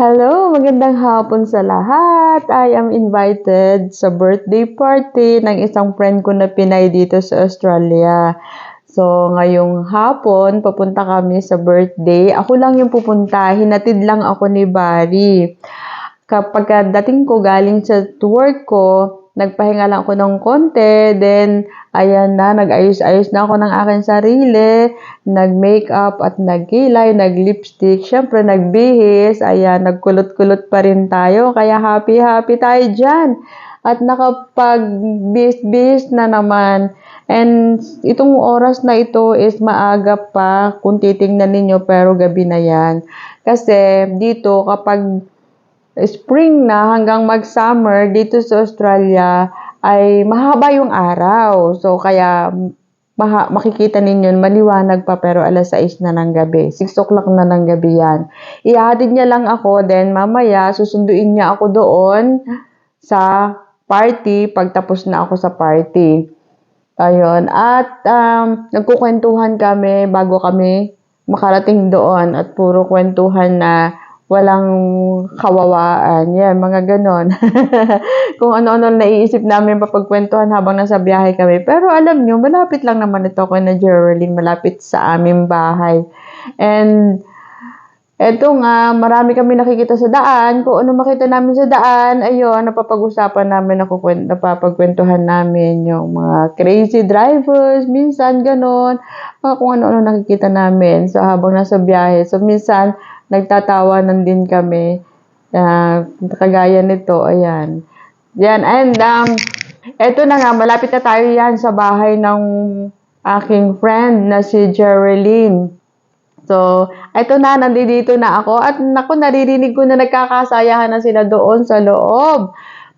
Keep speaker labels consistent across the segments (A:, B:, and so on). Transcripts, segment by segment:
A: Hello, magandang hapon sa lahat. I am invited sa birthday party ng isang friend ko na Pinay dito sa Australia. So, ngayong hapon, papunta kami sa birthday. Ako lang yung pupunta. Hinatid lang ako ni Barry. Kapag dating ko galing sa work ko, nagpahinga lang ako ng konti. Then, ayan na, nag-ayos-ayos na ako ng aking sarili. Nag-makeup at nagkilay, nag-lipstick. Siyempre, nagbihis. Ayan, nagkulot-kulot pa rin tayo. Kaya happy-happy tayo dyan. At nakapag-bis-bis na naman. And itong oras na ito is maaga pa kung titingnan ninyo pero gabi na yan. Kasi dito kapag spring na hanggang mag-summer dito sa Australia ay mahaba yung araw. So kaya maha, makikita ninyo maliwanag pa pero alas 6 na ng gabi. 6 o'clock na ng gabi yan. Ihatid niya lang ako then mamaya susunduin niya ako doon sa party pagtapos na ako sa party. Ayun. At um, nagkukwentuhan kami bago kami makarating doon at puro kwentuhan na walang kawawaan. Yan, mga ganon. Kung ano-ano naiisip namin papagkwentuhan habang nasa biyahe kami. Pero alam nyo, malapit lang naman ito ko na Geraldine, malapit sa aming bahay. And Eto nga, marami kami nakikita sa daan. Kung ano makita namin sa daan, ayun, napapag-usapan namin, napapagkwentuhan namin yung mga crazy drivers, minsan ganon, mga kung ano-ano nakikita namin. So, habang nasa biyahe. So, minsan, nagtatawanan din kami. Uh, kagaya nito, ayan. Yan, and um, eto na nga, malapit na tayo yan sa bahay ng aking friend na si Geraldine. So, ito na, nandito na ako. At naku, naririnig ko na nagkakasayahan na sila doon sa loob.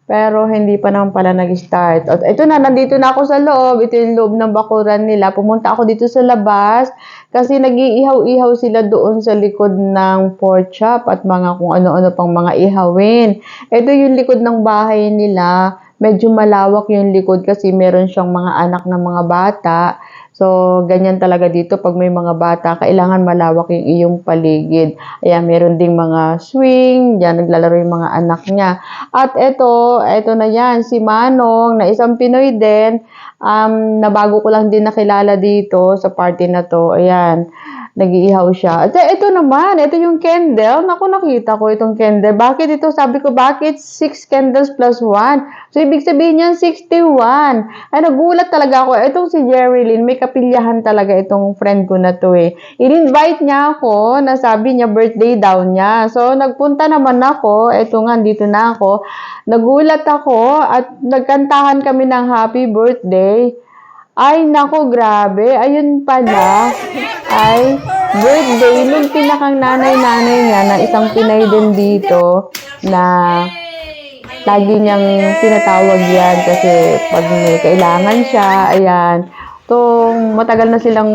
A: Pero hindi pa naman pala nag-start. At ito na, nandito na ako sa loob. Ito yung loob ng bakuran nila. Pumunta ako dito sa labas kasi nag-iihaw-ihaw sila doon sa likod ng pork chop at mga kung ano-ano pang mga ihawin. Ito yung likod ng bahay nila. Medyo malawak yung likod kasi meron siyang mga anak ng mga bata. So, ganyan talaga dito pag may mga bata, kailangan malawak yung iyong paligid. Ayan, meron ding mga swing, yan, naglalaro yung mga anak niya. At ito, ito na yan, si Manong, na isang Pinoy din, um, na bago ko lang din nakilala dito sa party na to. Ayan, nag-iihaw siya. At ito naman, ito yung candle. Naku, nakita ko itong candle. Bakit ito? Sabi ko, bakit 6 candles plus 1? So, ibig sabihin yan, 61. Ay, nagulat talaga ako. Itong si Jerry Lynn, may kapilyahan talaga itong friend ko na to eh. In-invite niya ako, na sabi niya birthday daw niya. So, nagpunta naman ako. Ito nga, dito na ako. Nagulat ako at nagkantahan kami ng happy birthday. Ay, nako, grabe. Ayun pala, ay birthday nung pinakang nanay-nanay niya na isang Pinay din dito na lagi niyang tinatawag yan kasi pag may kailangan siya, ayan, tong matagal na silang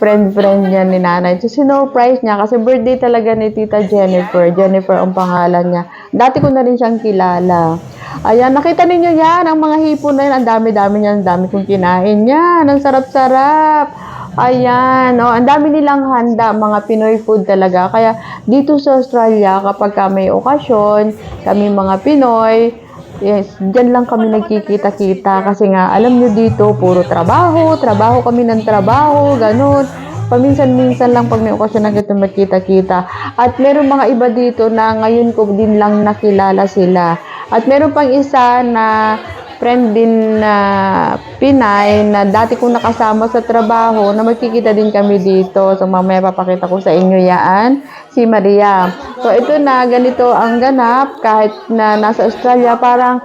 A: friend-friend niya ni nanay. So, sinurprise niya kasi birthday talaga ni Tita Jennifer. Jennifer ang pangalan niya. Dati ko na rin siyang kilala. Ayan, nakita ninyo yan, ang mga hipon na yan, ang dami-dami niyan, ang dami kong kinain yan, ang sarap-sarap. Ayan, oh, ang dami nilang handa, mga Pinoy food talaga. Kaya dito sa Australia, kapag ka may okasyon, kami mga Pinoy, yes, dyan lang kami nagkikita-kita. Kasi nga, alam nyo dito, puro trabaho, trabaho kami ng trabaho, ganun paminsan-minsan lang pag may okasyon na ganito magkita-kita. At meron mga iba dito na ngayon ko din lang nakilala sila. At meron pang isa na friend din na Pinay na dati kong nakasama sa trabaho na magkikita din kami dito. So mamaya papakita ko sa inyo yan, si Maria. So ito na, ganito ang ganap kahit na nasa Australia parang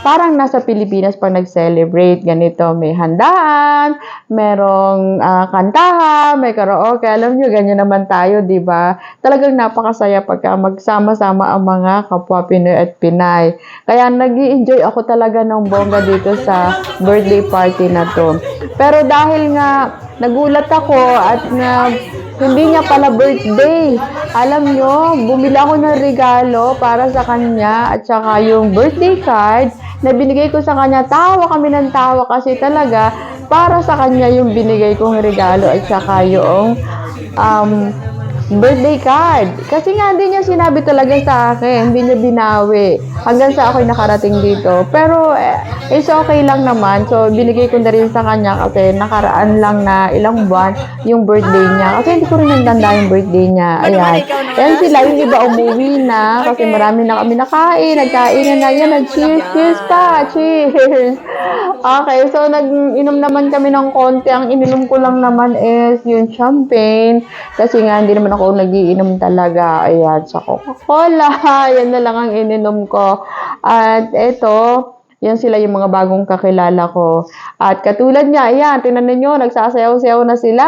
A: parang nasa Pilipinas pag nag-celebrate, ganito, may handaan, merong uh, kantahan, may karaoke, alam nyo, ganyan naman tayo, di ba? Talagang napakasaya pagka magsama-sama ang mga kapwa Pinoy at Pinay. Kaya nag enjoy ako talaga ng bongga dito sa birthday party na to. Pero dahil nga nagulat ako at na hindi niya pala birthday. Alam nyo, bumili ako ng regalo para sa kanya at saka yung birthday card na binigay ko sa kanya. Tawa kami ng tawa kasi talaga para sa kanya yung binigay kong regalo at saka yung um, birthday card. Kasi nga, hindi niya sinabi talaga sa akin. Hindi niya binawi. Hanggang sa ako'y nakarating dito. Pero, eh, it's okay lang naman. So, binigay ko na rin sa kanya kasi nakaraan lang na ilang buwan yung birthday niya. Kasi hindi ko rin nagtanda yung birthday niya. Ayan. Ayan sila, yung iba umuwi na. Kasi marami na kami nakain. Nagkain na na. Yan, nag-cheers. Cheers pa. Cheers. Okay, so nag-inom naman kami ng konti. Ang ininom ko lang naman is yung champagne. Kasi nga, hindi naman ako nagiinom talaga. Ayan, sa Coca-Cola. Yan na lang ang ininom ko. At eto, yan sila yung mga bagong kakilala ko. At katulad niya, ayan, tinan ninyo, nagsasayaw-sayaw na sila.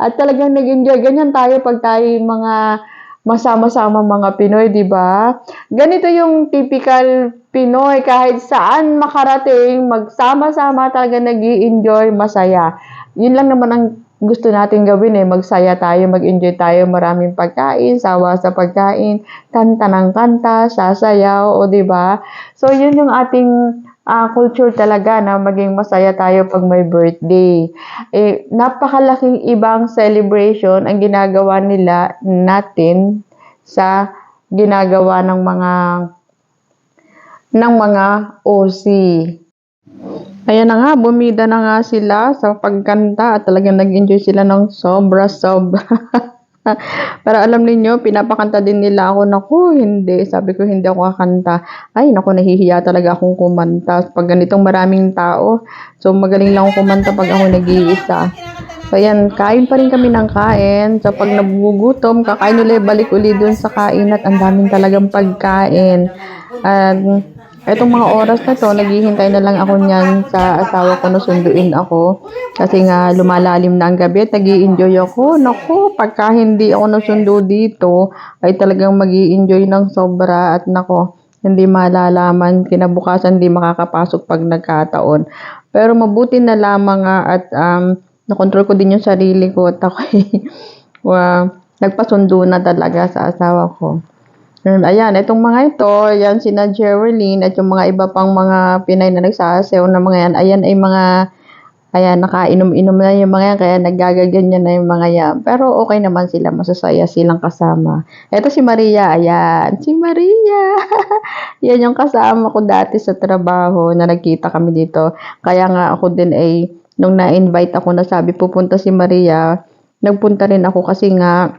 A: At talagang nag-enjoy. Ganyan tayo pag tayo mga masama-sama mga Pinoy, di ba? Ganito yung typical Pinoy, kahit saan makarating, magsama-sama talaga nag enjoy masaya. Yun lang naman ang gusto natin gawin eh, magsaya tayo, mag-enjoy tayo, maraming pagkain, sawa sa pagkain, kanta ng kanta, sasayaw, o ba? So, yun yung ating ah, culture talaga na maging masaya tayo pag may birthday. Eh, napakalaking ibang celebration ang ginagawa nila natin sa ginagawa ng mga ng mga OC. Ayan na nga, bumida na nga sila sa pagkanta at talagang nag-enjoy sila ng sobra-sobra. Pero alam niyo pinapakanta din nila ako. Naku, hindi. Sabi ko, hindi ako kakanta. Ay, naku, nahihiya talaga akong kumanta. Pag ganitong maraming tao, so magaling lang akong kumanta pag ako nag-iisa. So, ayan, kain pa rin kami ng kain. So, pag nabugutom, kakain ulit, balik ulit dun sa kain at ang daming talagang pagkain. At Etong mga oras na to, naghihintay na lang ako niyan sa asawa ko na sunduin ako. Kasi nga, lumalalim na ang gabi at nag enjoy ako. Naku, pagka hindi ako nasundo dito, ay talagang mag enjoy ng sobra at nako, hindi malalaman, kinabukasan hindi makakapasok pag nagkataon. Pero mabuti na lamang nga at um, nakontrol ko din yung sarili ko at ako wow, nagpasundo na talaga sa asawa ko. Yun, Ayan, itong mga ito, yan sina Geraldine at yung mga iba pang mga Pinay na nagsasayaw na mga yan, ayan ay mga, ayan, nakainom-inom na yung mga yan, kaya naggagaganyan na yung mga yan. Pero okay naman sila, masasaya silang kasama. Ito si Maria, ayan, si Maria. yan yung kasama ko dati sa trabaho na nagkita kami dito. Kaya nga ako din ay, nung na-invite ako na sabi pupunta si Maria, nagpunta rin ako kasi nga,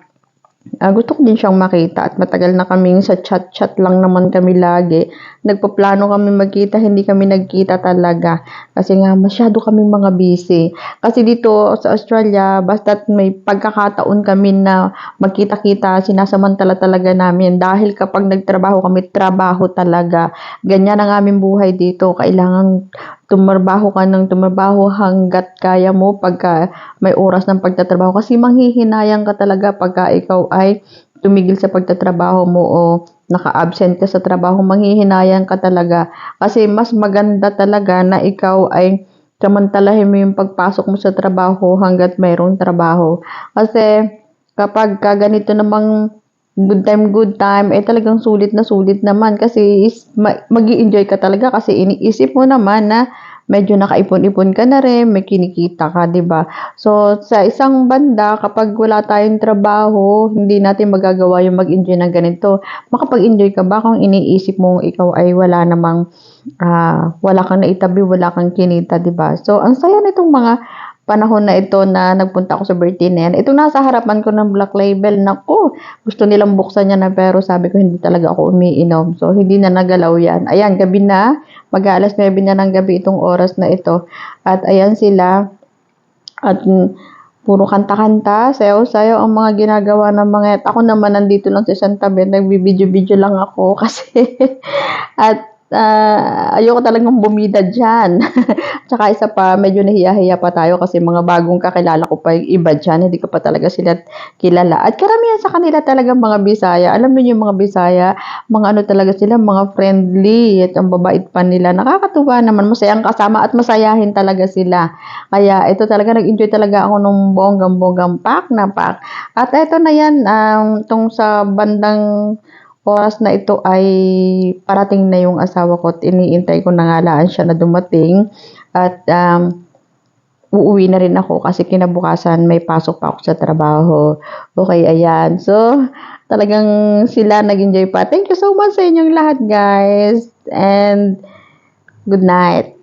A: Ah, gusto ko din siyang makita at matagal na kaming sa chat-chat lang naman kami lagi. Nagpaplano kami magkita, hindi kami nagkita talaga. Kasi nga masyado kami mga busy. Kasi dito sa Australia, basta't may pagkakataon kami na magkita-kita, sinasamantala talaga namin. Dahil kapag nagtrabaho kami, trabaho talaga. Ganyan ang aming buhay dito. Kailangan tumarbaho ka ng tumarbaho hanggat kaya mo pagka may oras ng pagtatrabaho kasi manghihinayang ka talaga pagka ikaw ay tumigil sa pagtatrabaho mo o naka-absent ka sa trabaho, manghihinayang ka talaga. Kasi mas maganda talaga na ikaw ay samantalahin mo yung pagpasok mo sa trabaho hanggat mayroong trabaho. Kasi kapag ka ganito namang good time, good time, eh talagang sulit na sulit naman kasi is, ma- mag enjoy ka talaga kasi iniisip mo naman na medyo nakaipon-ipon ka na rin, may kinikita ka, ba? So, sa isang banda, kapag wala tayong trabaho, hindi natin magagawa yung mag-enjoy ng ganito. Makapag-enjoy ka ba kung iniisip mo ikaw ay wala namang uh, wala kang naitabi, wala kang kinita, ba? So, ang saya nitong mga panahon na ito na nagpunta ako sa birthday na yan. Itong nasa harapan ko ng black label, nako, gusto nilang buksan niya na pero sabi ko hindi talaga ako umiinom. So, hindi na nagalaw yan. Ayan, gabi na. Mag-aalas 9 na ng gabi itong oras na ito. At ayan sila. At puro kanta-kanta, sayaw-sayaw ang mga ginagawa ng mga Ako naman nandito lang sa isang tabi, nagbibideo-video lang ako kasi at uh, ayoko talagang bumida dyan. Tsaka isa pa, medyo nahiya-hiya pa tayo kasi mga bagong kakilala ko pa yung iba dyan, hindi ko pa talaga sila kilala. At karamihan sa kanila talaga mga Bisaya. Alam niyo yung mga Bisaya, mga ano talaga sila, mga friendly at ang babait pa nila. Nakakatuwa naman, masayang kasama at masayahin talaga sila. Kaya ito talaga, nag-enjoy talaga ako nung bonggang-bonggang pack na pack. At ito na yan, um, tong sa bandang oras na ito ay parating na yung asawa ko at iniintay ko na nga siya na dumating. At um, uuwi na rin ako kasi kinabukasan may pasok pa ako sa trabaho. Okay, ayan. So, talagang sila nag-enjoy pa. Thank you so much sa inyong lahat, guys. And good night.